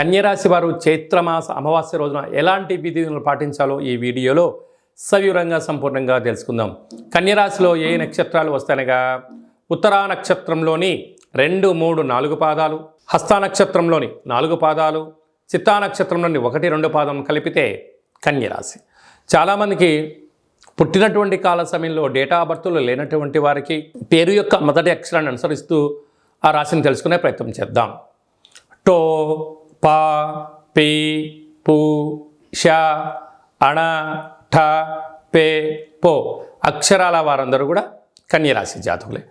కన్యరాశి వారు చైత్రమాస అమావాస్య రోజున ఎలాంటి విధులను పాటించాలో ఈ వీడియోలో సవివరంగా సంపూర్ణంగా తెలుసుకుందాం. కన్యరాశిలో ఏ నక్షత్రాలు వస్తాయనగా? ఉత్తరా నక్షత్రంలోని రెండు మూడు నాలుగు పాదాలు హస్తా నక్షత్రంలోని నాలుగు పాదాలు చిత్తా నక్షత్రంలోని ఒకటి రెండు పాదం కలిపితే కన్యరాశి. చాలామందికి పుట్టినటువంటి కాల సమయంలో డేటా బర్త్లు లేనటువంటి వారికి పేరు యొక్క మొదటి అక్షరాన్ని అనుసరిస్తూ ఆ రాశిని తెలుసుకునే ప్రయత్నం చేద్దాం. టో ప పి పు ష అణ ఠ పే పో. అక్షరాల వారందరూ కూడా కన్యరాశి జాతకులే.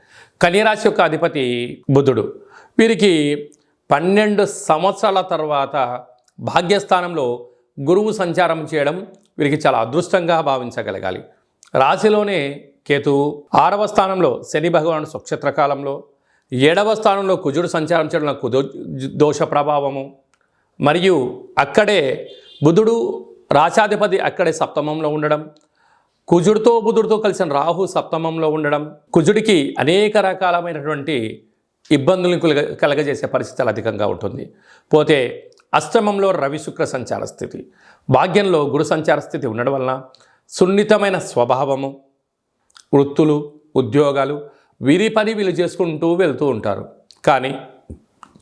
కన్యరాశి యొక్క అధిపతి బుధుడు. వీరికి పన్నెండు సంవత్సరాల తర్వాత భాగ్యస్థానంలో గురువు సంచారం చేయడం వీరికి చాలా అదృష్టంగా భావించగలగాలి. రాశిలోనే కేతువు ఆరవ స్థానంలో శని భగవానుడు సుక్షేత్ర కాలంలో ఏడవ స్థానంలో కుజుడు సంచారం చేయడం కుదో దోష ప్రభావము మరియు అక్కడే బుధుడు రాశాధిపతి అక్కడే సప్తమంలో ఉండడం కుజుడితో బుధుడితో కలిసిన రాహు సప్తమంలో ఉండడం కుజుడికి అనేక రకాలమైనటువంటి ఇబ్బందులను కలగ కలగజేసే పరిస్థితులు అధికంగా ఉంటుంది. పోతే అష్టమంలో రవి శుక్ర సంచార స్థితి. భాగ్యంలో గురు సంచార స్థితి ఉండడం వలన సున్నితమైన స్వభావము వృత్తులు ఉద్యోగాలు వీరి పని వీళ్ళు చేసుకుంటూ వెళ్తూ ఉంటారు. కానీ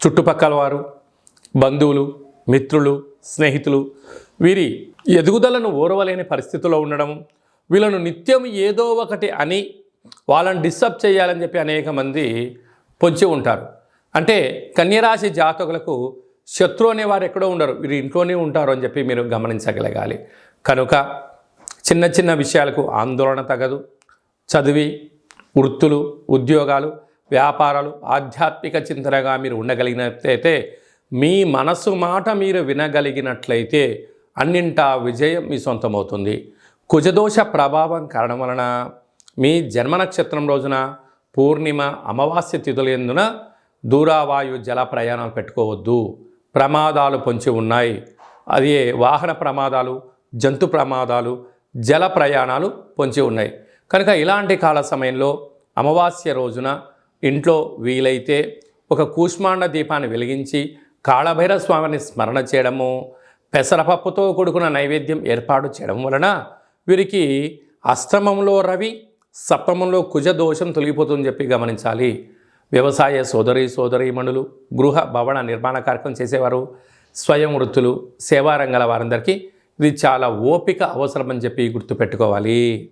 చుట్టుపక్కల వారు బంధువులు మిత్రులు స్నేహితులు వీరి ఎదుగుదలను ఓరవలేని పరిస్థితిలో ఉండడం వీళ్ళను నిత్యం ఏదో ఒకటి అని వాళ్ళని డిస్టర్బ్ చేయాలని చెప్పి అనేక మంది పొంచి ఉంటారు. అంటే కన్యరాశి జాతకులకు శత్రు అనేవారు ఎక్కడో ఉండరు. వీరు ఇంట్లోనే ఉంటారు అని చెప్పి మీరు గమనించగలగాలి. కనుక చిన్న చిన్న విషయాలకు ఆందోళన తగదు. చదివి వృత్తులు ఉద్యోగాలు వ్యాపారాలు ఆధ్యాత్మిక చింతనగా మీరు ఉండగలిగినట్లయితే మీ మనసు మాట మీరు వినగలిగినట్లయితే అన్నింటా విజయం మీ సొంతమవుతుంది. కుజదోష ప్రభావం కారణం వలన మీ జన్మ నక్షత్రం రోజున పూర్ణిమ అమావాస్య తిథులందున దూరావాయు జల ప్రయాణాలు పెట్టుకోవద్దు. ప్రమాదాలు పొంచి ఉన్నాయి. అది వాహన ప్రమాదాలు జంతు ప్రమాదాలు జల ప్రయాణాలు పొంచి ఉన్నాయి. కనుక ఇలాంటి కాల సమయంలో అమావాస్య రోజున ఇంట్లో వీలైతే ఒక కూష్మాండ దీపాన్ని వెలిగించి కాళభైరవ స్వామిని స్మరణ చేయడము పెసరపప్పుతో కూడుకున్న నైవేద్యం ఏర్పాటు చేయడం వలన వీరికి అష్టమంలో రవి సప్తమంలో కుజ దోషం తొలగిపోతుందని చెప్పి గమనించాలి. వ్యవసాయ సోదరి సోదరీమణులు గృహ భవన నిర్మాణ కార్యక్రమం చేసేవారు స్వయం వృత్తులు సేవారంగాల వారందరికీ ఇది చాలా ఓపిక అవసరమని చెప్పి గుర్తుపెట్టుకోవాలి.